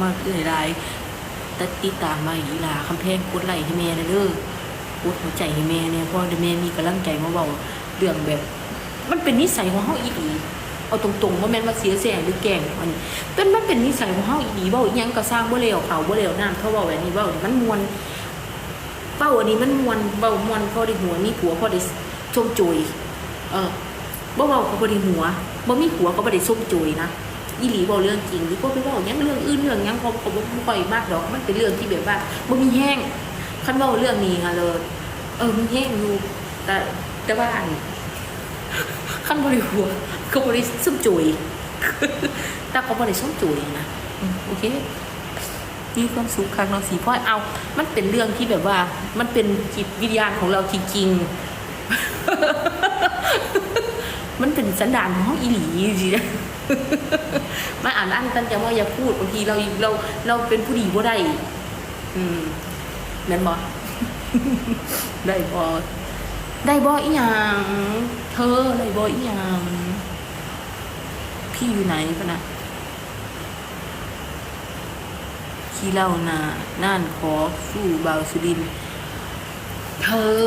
มาเอื่อยหลายแต่ติดตามมาอีหลาคำแพงกดไหลให้แม่นะเด้อกดหัวใจให้แม่เนี่ยเพราะแม่มีกำลังใจมาเว้าเรื่องแบบ มันเป็นนิสัยของเฮาอีหลีเอาตรงๆว่าแม่นว่าเสียแสงหรือแกงอันนี้เป็นมันเป็นนิสัยของเฮาอีหลีเว้าอีหยังก็สร้างบ่แล้วเขาบ่แล้วน้ำเขาเว้าแบบนี้เว้ามันมวนเว้าอันนี้มันมวนเว้ามวนพอได้หัวมีผัวพอได้ชมจุยเออบ่เว้าก็บ่ได้หัวบ่มีผัวก็บ่ได้ชมจุยนะ อีหลีเว้าเรื่องจริงหรือบ่ไปเว้าหยังเรื่องอื่นเรื่องยังเขาก็บ่ค่อยมากดอก มันเป็นเรื่องที่แบบว่าบ่มีแห้งคันเว้าเรื่องนี้ค่ะเลยเออมีแห้งอยู่แต่แต่ว่านขั้นบริหัวก็บริส้มจุยแต่ก็บริส้มจุยนะโอเคมีความสุขครั้งเราสีพ่อยเอา มันเป็นเรื่องที่แบบว่า มันเป็นจิตวิญญาณของเราจริงๆมันเป็นสันดานของอีหลีจริงๆ มาอ่านอันกันจว่าอย่าพูดบางทีเราเราเราเป็นผู้ดีบ่าได้ อืมแม่นบอได้บอได้บ่อีหยังเธอได้บ่อีหยังพี่อยู่ไหนปะนะขี้เล่านาน่านขอสู้เบาวสุดิน เธอ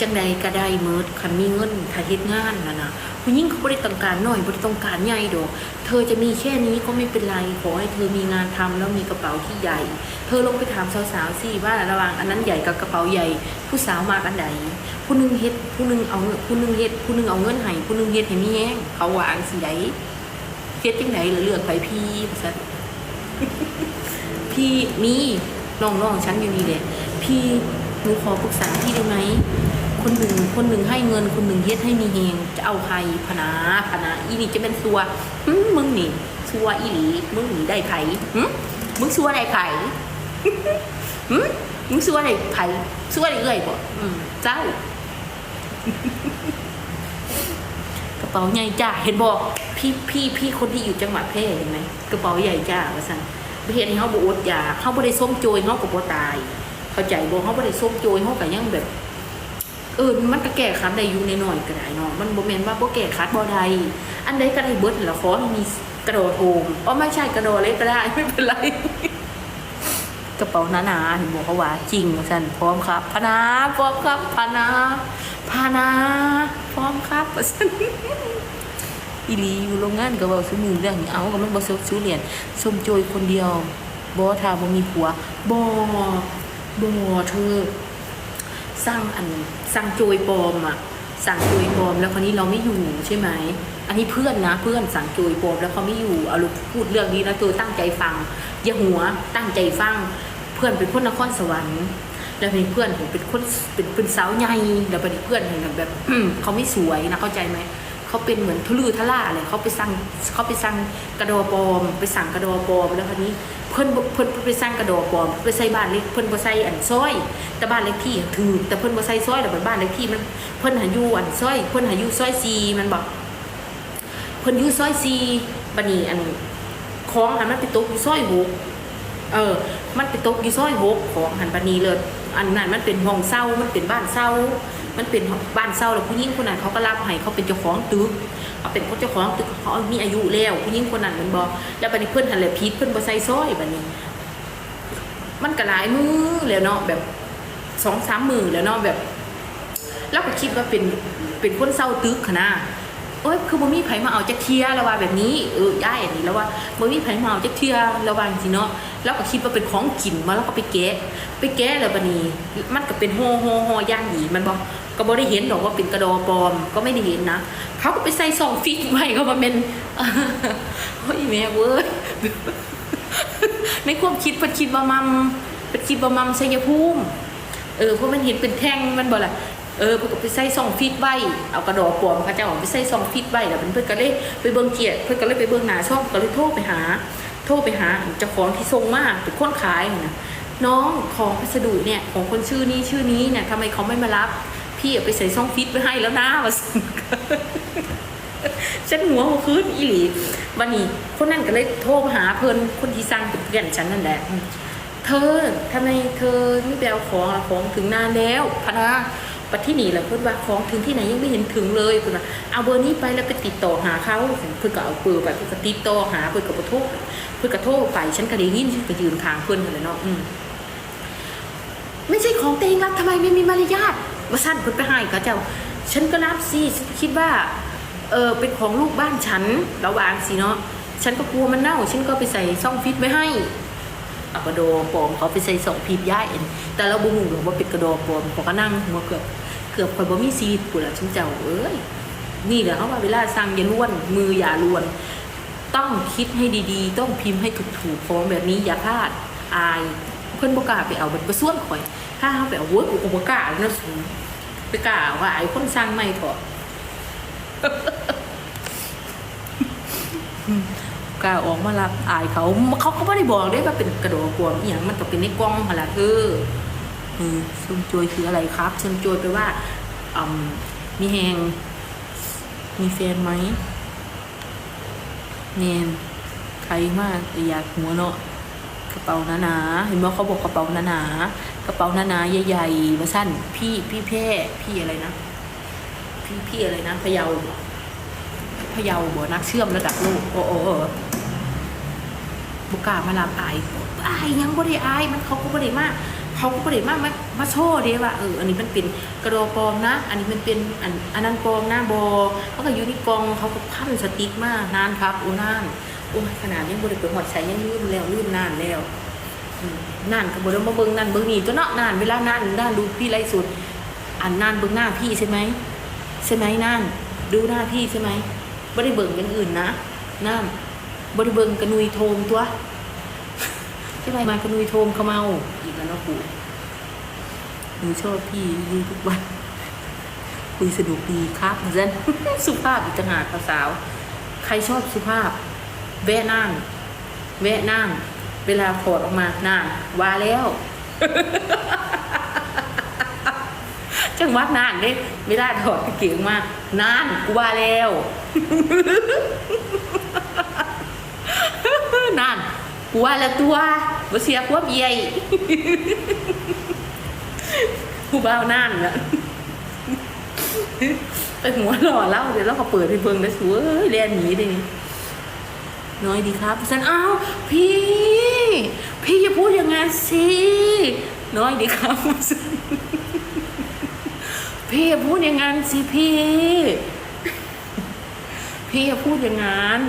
จังใดก็ได้เมิดคันมีเงินถ้าเฮ็ดงานนะนะ ผู้หญิงเขาบ่ได้ต้องการหน้อยบ่ได้ต้องการใหญ่ดอกเธอจะมีแค่นี้ก็ไม่เป็นไรขอให้เธอมีงานทำแล้วมีกระเป๋าที่ใหญ่ เธอลงไปถามสาวๆสิว่าระหว่างอันนั้นใหญ่กับกระเป๋าใหญ่ ผู้สาวมากันใดผู้หนึงเฮ็ดผู้หนึงเอาผู้หนึงเฮ็ดผู้หนึงเอาเงินให้ผู้หนึงเฮ็ดให้มีแฮงเขาวาอันสิใดเฮ็ดจังไดล่ะเลือกไปพี่สันพี่มีน้องๆฉันอยู่นี่แหละพี่หนูขอปรึกษาพี่ได้ไหม คนหนึ่งคนหนึ่งให้เงินคนหนึ่งเฮ็ดให้มีเฮงจะเอาใครพนาพนาอีนี่จะเป็นซัวมึงนี่ซัวอีหลีมึงนี่ได้ไผหึมึงซัวได้ไผหึมึงซัวได้ไผซัวได้เอื่อยบ่เจ้ากระเป๋าใหญ่จ้าเห็นบอกพี่พี่พี่คนที่อยู่จังหวัดแพร่เห็นไหมกระเป๋าใหญ่จ้าว่าสั่นปเทศนี้เขาบอดอยาเขาบ่ได้ส้มโจยเขาก็บ่ตาย เข้าใจบ่เขาบ่ได้ส้มโจยเขาก็ยังแบบ เออมันก็แก้คัดได้อยู่ในหน่อยก็ได้เนาะมันบ่แม่นว่าบ่แก้คัดบ่ได้อันใดก็ได้เบิดละขอให้มีกระโดดโฮมอ๋อไม่ใช่กระโดดเล็กก็ได้ไม่เป็นไรกระเป๋าหนาๆเห็นบอกเขาว่าจริงว่าซั่นพร้อมครับพนาพร้อมครับพนาพนาพร้อมครับว่าซั่นอีลีอยู่โรงงานก็เว้าซุมือเรื่องเอาก็มันบ่ซบซูเหรียนส้มโจยคนเดียวบ่ถ้าบ่มีผัวบ่บ่เธอ สร้างอันสร้างโจยปลอมอะสั่งโจยปลอมแล้วคราวนี้เราไม่อยู่ใช่ไหม อันนี้เพื่อนนะเพื่อนสั่งโจยปลอมแล้วเขาไม่อยู่เอาลูกพูดเรื่องนี้นะเธอตั้งใจฟังอย่าหัวตั้งใจฟัง เพื่อนเป็นคนนครสวรรค์ แล้วเป็นเพื่อนเห็นเป็นคนเป็นเป็นสาวใหญ่แล้วเป็นเพื่อนเห็นแบบเขาไม่สวยนะเข้าใจไหมเขาเป็นเหมือนทุลือทะล่าเลยเขาไปสั่งเขาไปสั่งกระโดปลอม ไปสั่งกระโดปลอมแล้วคราวนี้ เพื่นเพิ่นไปสั่งกระโดปลอมไปใส่บ้านเล็กเพื่นบ่ใส่อันซอย แต่บ้านเล็กที่ถือแต่เพื่นบ่ใส่ซอยแต่บ้านเล็กที่มันเพื่นหาอยู่อันซอย เพื่นหาอยู่ซอยซีมันบอกเพื่นอยู่ซอยซีบัดนี้อันของอันมันไปตกอยู่ซอยหกเออ มันไปตกอยู่ซอยหกของหันบัดนี้เลยอันนั้นมันเป็นห้องเศร้ามันเป็นบ้านเศร้า มันเป็นบ้านเศร้าแล้วผู้หญิงคนนั้นเขาก็รับให้เขาเป็นเจ้าของตึกเขาเป็นเจ้าของตึกเขามีอายุแล้วผู้หญิงคนนั้นมันบอกแล้วบัดนี้เพื่อนหันเลยพีดเพื่อนบ่ใส่ซอยบัดนี้ มันก็หลายมือแล้วเนาะแบบสองสามมือแล้วเนาะแบบเราก็คิดว่าเป็นเป็นคนเศร้าตึกขนาด โอ้ยคือบ่มีไผมาเอาจักเทียแล้วว่าแบบนี้เออย่ายอันนี้แล้วว่าบ่มีไผมาเอาจักเทียแล้วว่าจริงเนาะแล้วก็คิดว่าเป็นของกินมาแล้วก็ไปแกะไปแกะแล้วบัดนี้ มันก็เป็นห่อห่อห่อย่างหยีมันบอกก็บ่ได้เห็นดอกว่าเป็นกระดอปลอมก็ไม่ได้เห็นนะเขาก็ไปใส่ซองฟิตไว้ก็มาเป็นโอ้ยแม่เว้ยในความคิดเพิ่นคิดว่ามัมเพิ่นคิดว่ามัมชัยภูมิเออเพราะมันเห็นเป็นแท่งมันบ่ล่ะ เออเพิ่นก็ไปใส่ซองฟิตไว้เอากระดอกปลอมเขาเจ้าเอไปใส่ซองฟิตไว้แล้วเพิ่นเพิ่นก็เลยไปเบิ่งเกียรติเพิ่อนก็เลยไปเบิ่งหน้าช่องก็เลยโทรไปหา โทรไปหาเจ้าของที่ส่งมาเป็นคนขายนะน้องของพัสดุเนี่ยของคนชื่อนี้ชื่อนี้เนี่ยทำไมเขาไม่มารับ พี่เอาไปใส่ซองฟิตไว้ให้แล้วนะว่าซั่นฉันหัวหัวคืนอีหลีวันนี้คนนั้นก็เลยโทรมาหาเพิ่นคนที่สั่งเป็นเพื่อนฉันนั่นแหละเธอทำไมเธอไม่ไปเอาของของถึงนานแล้วพนะ ปปัที่นี่แหละเพื่อนว่าของถึงที่ไหนยังไม่เห็นถึงเลยคุณว่าเอาเบอร์นี้ไปแล้วไปติดต่อหาเขาเพื่อนก็เอาเบอร์ไปเพื่อนก็ติดต่อหาเพื่อนก็บโทรเพื่อนก็โทรไปฉันก็ได้ยินฉันก็ยืนข้างเพื่อนกันเลยเนาะอืมไม่ใช่ของเตงรับทำไมไม่มีมารยาทว่าสั้นเพื่อนไปให้เขาเจ้า ฉันก็รับสิฉันคิดว่าเออเป็นของลูกบ้านฉันระวางสิเนาะฉันก็กลัวมันเน่า ฉันก็ไปใส่ซ่องฟิตไว้ให้อากระโดปลอมเขาไปใส่สองพีบย้ายเอ็นแต่เราบ่ฮู้หรอกว่าป็นกระโดปลอมเขาก็นั่งหัวเกือบ เกือบคอยบ่มีซีดกูละฉันเจ้าเอ้ยนี่แหละเขาว่าเวลาสั่งอย่าล้วน มืออย่าล้วน ต้องคิดให้ดีๆ ต้องพิมพ์ให้ถูกๆของแบบนี้อย่าพลาดอาย เพื่อนบกล้าไปเอาแบบกระส่วนข่อย ถ้าเขาไปเอาเวิร์กอุปกาเนาะสูงไปกล้าว่าไอ้คนสร้างไม่ถอกล้าออกมารับอายเขาเขาก็ไม่ได้บอกได้ว่าเป็นกระโดดกวงอย่างมันก็เป็นในกล้องหั่นละเธอ เออซุมโจยคืออะไรครับซุมโจยไปลว่าอืมมีแหงมีแฟนไหมเนนใครมากอยากหัวเนาะกระเป๋าหนาเห็นไหมเขาบอกกระเป๋าหนากระเป๋าหนาใหญ่ๆมาสั้น พี่พี่แพร่พี่อะไรนะ พี่พี่อะไรนะพะเยาพะเยาบ่นักเชื่อมระดับโลกโอ้โอ้บุกล้ามาลาอายอายยังบ่ได้อายมันเขาก็บ่ได้มาก เขาก็บ่ได้มามามาโชว์เด้ว่าเอออันนี้มันเป็นกระโดปลอมนะ อันนี้มันเป็นอันอันนั้นปลอมนะบอเขาก็อยู่ในกองเขาก็พันสติ๊กมากนานครับโอ้นานโอ้ขนาดยังบ่ได้ไปหอดใช้ยังลืมแล้วลืมนานแล้วนานก็บ่ได้มาเบิ่งนั่นเบิ่งนี่ตัวเนาะนานเวลานานนานดูพี่ไลฟ์สดอันนานเบิ่งหน้าพี่ใช่ไหมใช่ไหมนานดูหน้าพี่ใช่ไหมบ่ได้เบิ่งอย่างอื่นนะน้ำบ่ได้เบิ่งกระนุยโทมตัวใช่ไหมมากระนุยโทมเขาเมา อีกแล้วเนาะกูหนูชอบพี่ดูทุกวัน คุยสนุกดีครับเหมือนสุภาพอีกต่างหากสาว ใครชอบสุภาพ แวะนั่ง แวะนั่ง เวลาถอดออกมานั่งว่าแล้วจังหวัดนานเด้เวลาถอดกางเกงมานานกูว่าแล้วนาน กูว่าล้วตัวบ่เสียควบใหญ่กูบ้าวนานละไปหัวหล่อเล่าเดี๋ยวเราก็เปิดให้เบิ่งแล้สวยเรียนหนีดิน้อยดีครับฉันอ้าวพี่ พี่อย่าพูดอย่างนั้นสิน้อยดีครับฉันพี่อย่าพูดอย่างนั้นสิพี่ พี่อย่าพูดอย่างนั้น